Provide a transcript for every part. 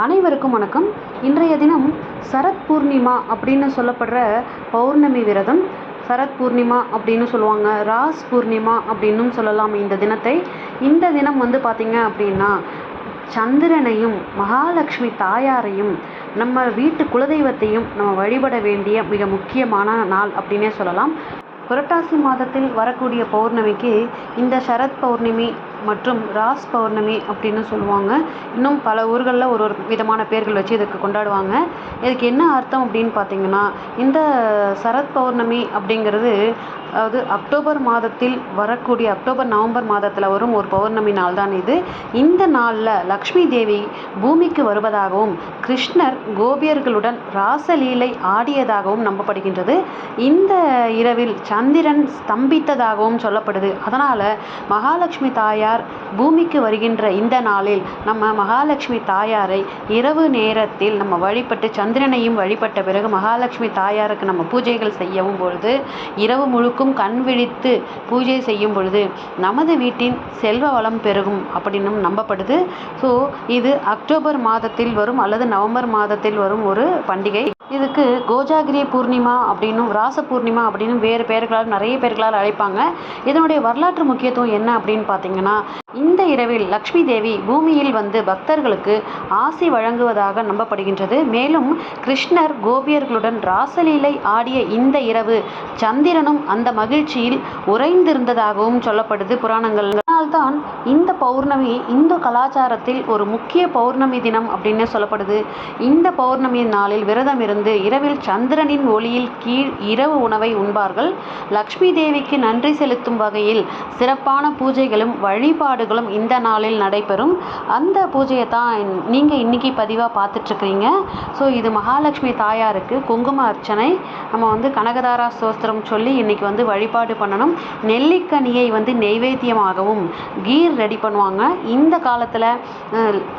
அனைவருக்கும் வணக்கம். இன்றைய தினம் சரத் பூர்ணிமா அப்படின்னு சொல்லப்படுற பௌர்ணமி விரதம் சரத் பூர்ணிமா அப்படின்னு சொல்லுவாங்க. ராஸ் பூர்ணிமா அப்படின்னும் சொல்லலாம் இந்த தினத்தை. இந்த தினம் வந்து பார்த்திங்க அப்படின்னா சந்திரனையும் மகாலட்சுமி தாயாரையும் நம்ம வீட்டு குலதெய்வத்தையும் நம்ம வழிபட வேண்டிய மிக முக்கியமான நாள் அப்படின்னே சொல்லலாம். புரட்டாசி மாதத்தில் வரக்கூடிய பௌர்ணமிக்கு இந்த சரத் பௌர்ணமி மற்றும் ராஸ் பௌர்ணமி அப்படின்னு சொல்லுவாங்க. இன்னும் பல ஊர்களில் ஒரு ஒரு விதமான பேர்கள் வச்சு இதுக்கு கொண்டாடுவாங்க. இதுக்கு என்ன அர்த்தம் அப்படின்னு பார்த்தீங்கன்னா இந்த சரத் பௌர்ணமி அப்படிங்கிறது அதாவது அக்டோபர் மாதத்தில் வரக்கூடிய அக்டோபர் நவம்பர் மாதத்தில் வரும் ஒரு பௌர்ணமி நாள் தான் இது. இந்த நாளில் லக்ஷ்மி தேவி பூமிக்கு வருவதாகவும் கிருஷ்ணர் கோபியர்களுடன் ராசலீலை ஆடியதாகவும் நம்பப்படுகின்றது. இந்த இரவில் சந்திரன் ஸ்தம்பித்ததாகவும் சொல்லப்படுது. அதனால் மகாலட்சுமி தாயார் பூமிக்கு வருகின்ற இந்த நாளில் நம்ம மகாலட்சுமி தாயாரை இரவு நேரத்தில் நம்ம வழிபட்டு சந்திரனையும் வழிபட்ட பிறகு மகாலட்சுமி தாயாருக்கு நம்ம பூஜைகள் செய்யவும் பொழுது இரவு முழுக்கும் கண் விழித்து பூஜை செய்யும் பொழுது நமது வீட்டின் செல்வ வளம் பெருகும் அப்படின்னும் நம்பப்படுது. ஸோ இது அக்டோபர் மாதத்தில் வரும் அல்லது நவம்பர் மாதத்தில் வரும் ஒரு பண்டிகை. இதுக்கு கோஜாகிரி பூர்ணிமா அப்படின்னும் ராச பூர்ணிமா அப்படின்னு வேறு பெயர்களால் நிறைய பெயர்களால் அழைப்பாங்க. இதனுடைய வரலாற்று முக்கியத்துவம் என்ன அப்படின்னு பார்த்தீங்கன்னா இந்த இரவில் லக்ஷ்மி தேவி பூமியில் வந்து பக்தர்களுக்கு ஆசி வழங்குவதாக நம்பப்படுகின்றது. மேலும் கிருஷ்ணர் கோபியர்களுடன் ராசலீலை ஆடிய இந்த இரவு சந்திரனும் அந்த மகிழ்ச்சியில் உறைந்திருந்ததாகவும் சொல்லப்படுது புராணங்கள். அதனால்தான் இந்த பௌர்ணமி இந்து கலாச்சாரத்தில் ஒரு முக்கிய பௌர்ணமி தினம் அப்படின்னு சொல்லப்படுது. இந்த பௌர்ணமி நாளில் விரதம் இருந்து இரவில் சந்திரனின் ஒளியில் கீழ் இரவு உணவை உண்பார்கள். லக்ஷ்மி தேவிக்கு நன்றி செலுத்தும் வகையில் சிறப்பான பூஜைகளும் வழிபாடுகளும் இந்த நாளில் நடைபெறும். அந்த பூஜையை தான் நீங்கள் இன்னைக்கு பதிவாக பார்த்துட்ருக்கிறீங்க. ஸோ இது மகாலட்சுமி தாயாருக்கு குங்கும அர்ச்சனை. நம்ம வந்து கனகதாரா சோஸ்திரம் சொல்லி இன்னைக்கு வந்து வழிபாடு பண்ணணும். நெல்லிக்கனியை வந்து நெய்வேத்தியமாகவும் கீர் ரெடி பண்ணுவாங்க. இந்த காலத்தில்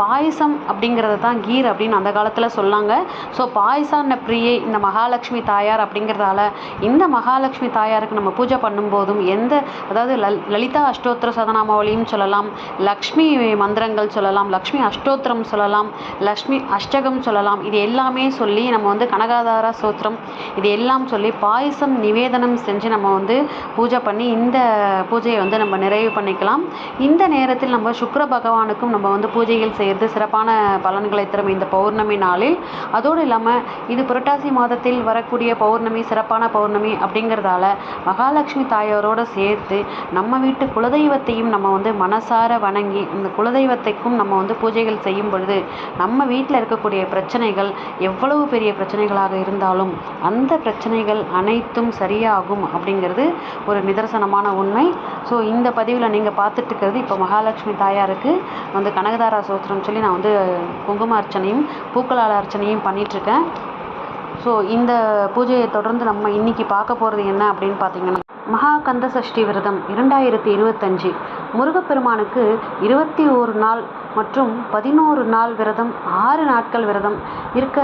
பாயசம் அப்படிங்கிறது தான் கீர் அப்படின்னு அந்த காலத்தில் சொன்னாங்க. ஸோ பாயசான பிரியை இந்த மகாலட்சுமி தாயார் அப்படிங்கிறதால இந்த மகாலட்சுமி தாயாருக்கு நம்ம பூஜை பண்ணும்போதும் எந்த அதாவது லல் லலிதா அஷ்டோத்திர சதனாமாவளியும் சொல்லலாம் லக்ஷ்மி மந்திரங்கள் சொல்லலாம் லக்ஷ்மி அஷ்டோத்திரம் சொல்லலாம் லக்ஷ்மி அஷ்டகம் சொல்லலாம் இது எல்லாமே சொல்லி நம்ம வந்து கனகாதார ஸ்தோத்திரம் இது எல்லாம் சொல்லி பாயசம் நிவேதனம் செஞ்சு நம்ம வந்து பூஜை பண்ணி இந்த பூஜையை வந்து நம்ம நிறைவு பண்ணிக்கலாம். இந்த நேரத்தில் நம்ம சுக்கர பகவானுக்கும் நம்ம வந்து பூஜைகள் செய்கிறது சிறப்பான பலன்களை தரும் இந்த பௌர்ணமி நாளில். அதோடு இல்லாமல் இது புரட்டாசி மாதத்தில் வரக்கூடிய பௌர்ணமி சிறப்பான பௌர்ணமி அப்படிங்கிறதால மகாலட்சுமி தாயாரோடு சேர்த்து நம்ம வீட்டு குலதெய்வத்தையும் நம்ம வந்து மனசார வணங்கி இந்த குலதெய்வத்தைக்கும் நம்ம வந்து பூஜைகள் செய்யும் பொழுது நம்ம வீட்டில் இருக்கக்கூடிய பிரச்சனைகள் எவ்வளவு பெரிய பிரச்சனைகளாக இருந்தாலும் அந்த பிரச்சனைகள் அனைத்தும் சரியாகும் அப்படிங்கிறது ஒரு நிதர்சனமான உண்மை. ஸோ இந்த பதிவில் நீங்கள் பார்த்துட்டுக்கிறது இப்போ மகாலட்சுமி தாயாருக்கு வந்து கனகதாரா சோத்திரம் சொல்லி நான் வந்து குங்கும அர்ச்சனையும் பூக்களால் அர்ச்சனையும் பண்ணிகிட்ருக்கேன் ஸோ இந்த பூஜையை தொடர்ந்து நம்ம இன்னைக்கு பார்க்க போகிறது என்ன அப்படின்னு பார்த்தீங்கன்னா மகா கந்த சஷ்டி விரதம் இரண்டாயிரத்தி இருபத்தஞ்சு. முருகப்பெருமானுக்கு இருபத்தி ஒரு நாள் மற்றும் பதினோரு நாள் விரதம் ஆறு நாட்கள் விரதம் இருக்க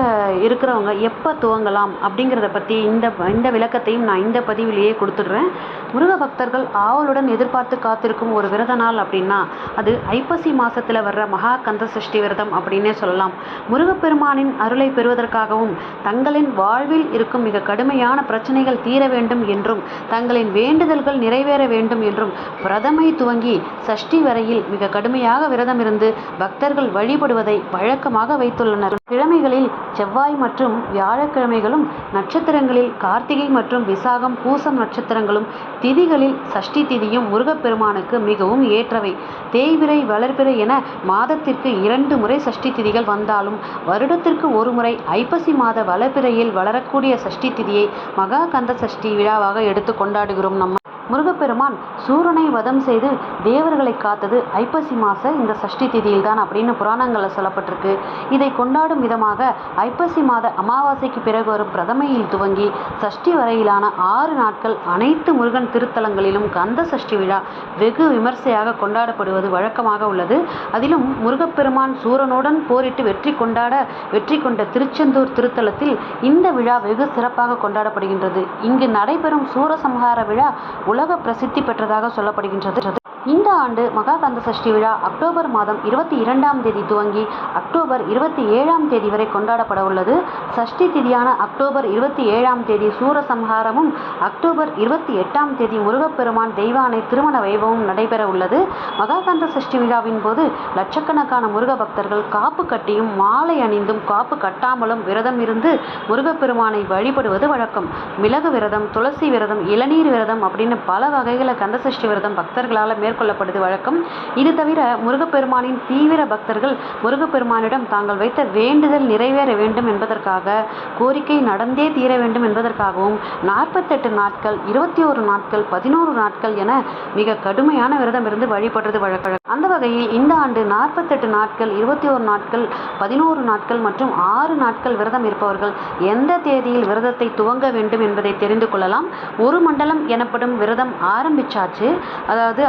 இருக்கிறவங்க எப்போ துவங்கலாம் அப்படிங்கிறத பற்றி இந்த இந்த விளக்கத்தையும் நான் இந்த பதிவிலேயே கொடுத்துடுறேன். முருக பக்தர்கள் ஆவலுடன் எதிர்பார்த்து காத்திருக்கும் ஒரு விரத நாள் அப்படின்னா அது ஐப்பசி மாதத்தில் வர்ற மகா கந்த சஷ்டி விரதம் அப்படின்னே சொல்லலாம். முருகப்பெருமானின் அருளை பெறுவதற்காகவும் தங்களின் வாழ்வில் இருக்கும் மிக கடுமையான பிரச்சனைகள் தீர வேண்டும் என்றும் தங்களின் வேண்டுதல்கள் நிறைவேற வேண்டும் என்றும் பிரதமை துவங்கி சஷ்டி வரையில் மிக கடுமையாக விரதம் இருந்து பக்தர்கள் வழிபடுவதை வழக்கமாக வைத்துள்ளனர். கிழமைகளில் செவ்வாய் மற்றும் வியாழக்கிழமைகளும் நட்சத்திரங்களில் கார்த்திகை மற்றும் விசாகம் பூசம் நட்சத்திரங்களும் திதிகளில் சஷ்டி திதியும் முருகப்பெருமானுக்கு மிகவும் ஏற்றவை. தேய்விரை வளர்பிறை என மாதத்திற்கு இரண்டு முறை சஷ்டி திதிகள் வந்தாலும் வருடத்திற்கு ஒரு முறை ஐப்பசி மாத வளர்பிறையில் வளரக்கூடிய சஷ்டி திதியை மகா கந்த சஷ்டி விழாவாக எடுத்து கொண்டாடுகிறோம் நம்ம முருகப்பெருமான் சூரனை வதம் செய்து தேவர்களை காத்தது ஐப்பசி மாச இந்த சஷ்டி திதியில் தான் அப்படின்னு புராணங்களில் சொல்லப்பட்டிருக்கு. இதை கொண்டாடும் விதமாக ஐப்பசி மாத அமாவாசைக்கு பிறகு வரும் பிரதமையில் துவங்கி சஷ்டி வரையிலான ஆறு நாட்கள் அனைத்து முருகன் திருத்தலங்களிலும் கந்த சஷ்டி விழா வெகு விமர்சையாக கொண்டாடப்படுவது வழக்கமாக உள்ளது. அதிலும் முருகப்பெருமான் சூரனுடன் போரிட்டு வெற்றி கொண்டாட வெற்றி கொண்ட திருச்செந்தூர் திருத்தலத்தில் இந்த விழா வெகு சிறப்பாக கொண்டாடப்படுகின்றது. இங்கு நடைபெறும் சூரசம்ஹார விழா உலக பிரசித்தி பெற்றதாக சொல்லப்படுகின்றது. இந்த ஆண்டு மகாகந்த சஷ்டி விழா அக்டோபர் மாதம் இருபத்தி இரண்டாம் தேதி துவங்கி அக்டோபர் இருபத்தி ஏழாம் தேதி வரை கொண்டாடப்பட உள்ளது. சஷ்டி திதியான அக்டோபர் இருபத்தி ஏழாம் தேதி சூரசம்ஹாரமும் அக்டோபர் இருபத்தி எட்டாம் தேதி முருகப்பெருமான் தெய்வானை திருமண வைபவம் நடைபெற உள்ளது. மகாகந்த சஷ்டி விழாவின் போது லட்சக்கணக்கான முருக பக்தர்கள் காப்பு கட்டியும் மாலை அணிந்தும் காப்பு கட்டாமலும் விரதம் இருந்து முருகப்பெருமானை வழிபடுவது வழக்கம். மிளகு விரதம் துளசி விரதம் இளநீர் விரதம் அப்படின்னு பல வகைகளை கந்த சஷ்டி விரதம் பக்தர்களால் மேற்கொள்ளப்படுது. வழக்கம். இது தவிர முருகப்பெருமானின் தீவிர பக்தர்கள் முருகப்பெருமானிடம் தாங்கள் வைத்த வேண்டுதல் நிறைவேற வேண்டும் என்பதற்காக கோரிக்கை நடந்தே தீர வேண்டும் என்பதற்காகவும் நாற்பத்தெட்டு நாட்கள் இருபத்தி ஒரு நாட்கள் பதினோரு நாட்கள் என மிக கடுமையான விரதம் இருந்து வழிபடுறது வழக்கம் அந்த வகையில் இந்த ஆண்டு நாற்பத்தெட்டு நாட்கள் இருபத்தி ஒரு நாட்கள் பதினோரு நாட்கள் மற்றும் ஆறு நாட்கள் விரதம் இருப்பவர்கள் எந்த தேதியில் விரதத்தை துவங்க வேண்டும் என்பதை தெரிந்து கொள்ளலாம். ஒரு மண்டலம் எனப்படும் விரதம் ஆரம்பிச்சாச்சு. அதாவது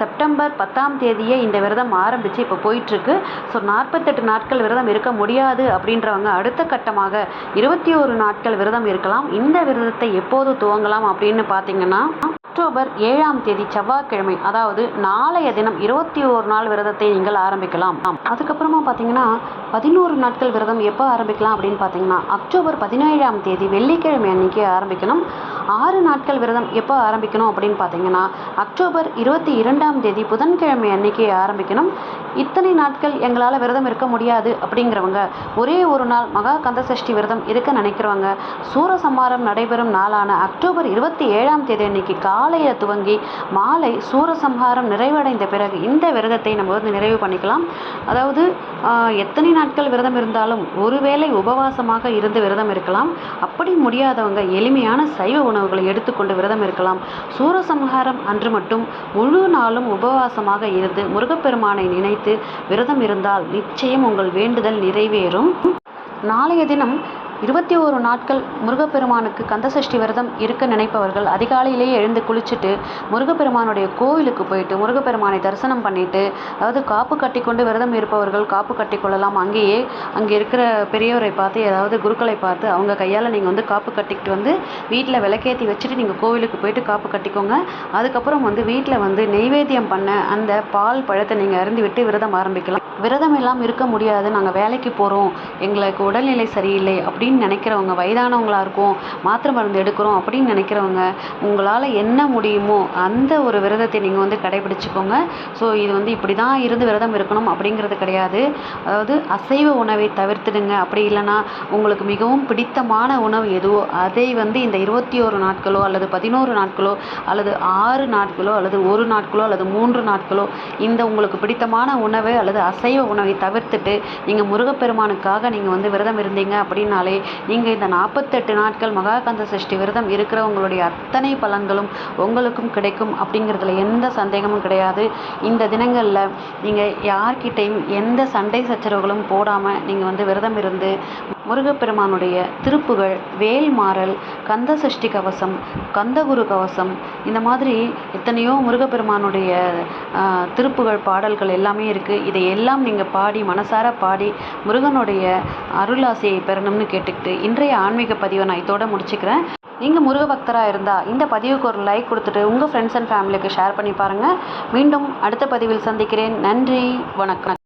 செப்டம்பர் பத்தாம் தேதியே இந்த விரதம் ஆரம்பித்து இப்போ போயிட்டுருக்கு. ஸோ நாற்பத்தெட்டு நாட்கள் விரதம் இருக்க முடியாது அப்படின்றவங்க அடுத்த கட்டமாக இருபத்தி ஒரு நாட்கள் விரதம் இருக்கலாம். இந்த விரதத்தை எப்போது துவங்கலாம் அப்படின்னு பார்த்தீங்கன்னா அக்டோபர் ஏழாம் தேதி செவ்வாய்க்கிழமை அதாவது நாளைய தினம் இருபத்தி ஒரு நாள் விரதத்தை நீங்கள் ஆரம்பிக்கலாம். அதுக்கப்புறமா பார்த்தீங்கன்னா பதினோரு நாட்கள் விரதம் எப்போ ஆரம்பிக்கலாம் அப்படின்னு பார்த்தீங்கன்னா அக்டோபர் பதினேழாம் தேதி வெள்ளிக்கிழமை அன்னைக்கு ஆரம்பிக்கணும். ஆறு நாட்கள் விரதம் எப்போ ஆரம்பிக்கணும் அப்படின்னு பார்த்தீங்கன்னா அக்டோபர் இருபத்தி இரண்டாம் தேதி புதன்கிழமை அன்னைக்கு ஆரம்பிக்கணும். இத்தனை நாட்கள் எங்களால் விரதம் இருக்க முடியாது அப்படிங்கிறவங்க ஒரே ஒரு நாள் மகா கந்தசஷ்டி விரதம் இருக்க நினைக்கிறவங்க சூரசம்ஹாரம் நடைபெறும் நாளான அக்டோபர் இருபத்தி ஏழாம் தேதி அன்னைக்கு காலையில் துவங்கி மாலை சூரசம்ஹாரம் நிறைவடைந்த பிறகு இந்த விரதத்தை நம்ம வந்து நிறைவு பண்ணிக்கலாம். அதாவது எத்தனை நாட்கள் விரதம் இருந்தாலும் ஒருவேளை உபவாசமாக இருந்து விரதம் இருக்கலாம். அப்படி முடியாதவங்க எளிமையான சைவ உணவுகளை எடுத்துக்கொண்டு விரதம் இருக்கலாம். சூரசம்ஹாரம் அன்று மட்டும் முழு நாளும் உபவாசமாக இருந்து முருகப்பெருமானை நினைத்து விரதம் இருந்தால் நிச்சயம் உங்கள் வேண்டுதல் நிறைவேறும். நாளைய தினம் இருபத்தி ஒரு நாட்கள் முருகப்பெருமானுக்கு கந்தசஷ்டி விரதம் இருக்க நினைப்பவர்கள் அதிகாலையிலேயே எழுந்து குளிச்சுட்டு முருகப்பெருமானுடைய கோவிலுக்கு போயிட்டு முருகப்பெருமானை தரிசனம் பண்ணிட்டு அதாவது காப்பு கட்டிக்கொண்டு விரதம் இருப்பவர்கள் காப்பு கட்டிக்கொள்ளலாம் அங்கேயே அங்கே இருக்கிற பெரியவரை பார்த்து ஏதாவது குருக்களை பார்த்து அவங்க கையால் நீங்கள் வந்து காப்பு கட்டிக்கிட்டு வந்து வீட்டில் விளக்கேற்றி வச்சுட்டு நீங்கள் கோவிலுக்கு போயிட்டு காப்பு கட்டிக்கோங்க. அதுக்கப்புறம் வந்து வீட்டில் வந்து நெய்வேத்தியம் பண்ண அந்த பால் பழத்தை நீங்கள் அருந்து விட்டு விரதம் ஆரம்பிக்கலாம். விரதம் எல்லாம் இருக்க முடியாது. நாங்கள் வேலைக்கு போகிறோம் எங்களுக்கு உடல்நிலை சரியில்லை அப்படின்னு நினைக்கிறவங்க வயதானவங்களாக இருக்கும். மாத்திரை மருந்து எடுக்கிறோம் அப்படின்னு நினைக்கிறவங்க உங்களால் என்ன முடியுமோ அந்த ஒரு விரதத்தை நீங்கள் வந்து கடைபிடிச்சிக்கோங்க. ஸோ இது வந்து இப்படி தான் இருந்து விரதம் இருக்கணும் அப்படிங்கிறது கிடையாது. அதாவது அசைவ உணவை தவிர்த்துடுங்க. அப்படி இல்லைன்னா உங்களுக்கு மிகவும் பிடித்தமான உணவு எதுவோ அதை வந்து இந்த இருபத்தி ஒரு நாட்களோ அல்லது பதினோரு நாட்களோ அல்லது ஆறு நாட்களோ அல்லது ஒரு நாட்களோ அல்லது மூன்று நாட்களோ இந்த உங்களுக்கு பிடித்தமான உணவை அல்லது அசைவ உணவை தவிர்த்துட்டு நீங்கள் முருகப்பெருமானுக்காக நீங்கள் வந்து விரதம் இருந்தீங்க அப்படின்னாலே நீங்கள் இந்த நாற்பத்தெட்டு நாட்கள் மகாகந்த சஷ்டி விரதம் இருக்கிறவங்களுடைய அத்தனை பலன்களும் உங்களுக்கும் கிடைக்கும் அப்படிங்கிறதுல எந்த சந்தேகமும் கிடையாது. இந்த தினங்களில் நீங்கள் யார்கிட்டையும் எந்த சண்டை சச்சரவுகளும் போடாமல் நீங்கள் வந்து விரதம் இருந்து முருகப்பெருமானுடைய திருப்புகள் வேல்மாறல் கந்த சஷ்டி கவசம் கந்தகுரு கவசம் இந்த மாதிரி எத்தனையோ முருகப்பெருமானுடைய திருப்புகள் பாடல்கள் எல்லாமே இருக்குது இதை எல்லாம் நீங்கள் பாடி மனசார பாடி முருகனுடைய அருளாசையை பெறணும்னு கேட்டுக்கிட்டு இன்றைய ஆன்மீக பதிவை நான் இதோட முடிச்சுக்கிறேன். நீங்கள் முருக பக்தராக இருந்தால் இந்த பதிவுக்கு ஒரு லைக் கொடுத்துட்டு உங்கள் ஃப்ரெண்ட்ஸ் அண்ட் ஃபேமிலிக்கு ஷேர் பண்ணி பாருங்கள் மீண்டும் அடுத்த பதிவில் சந்திக்கிறேன். நன்றி வணக்கம்.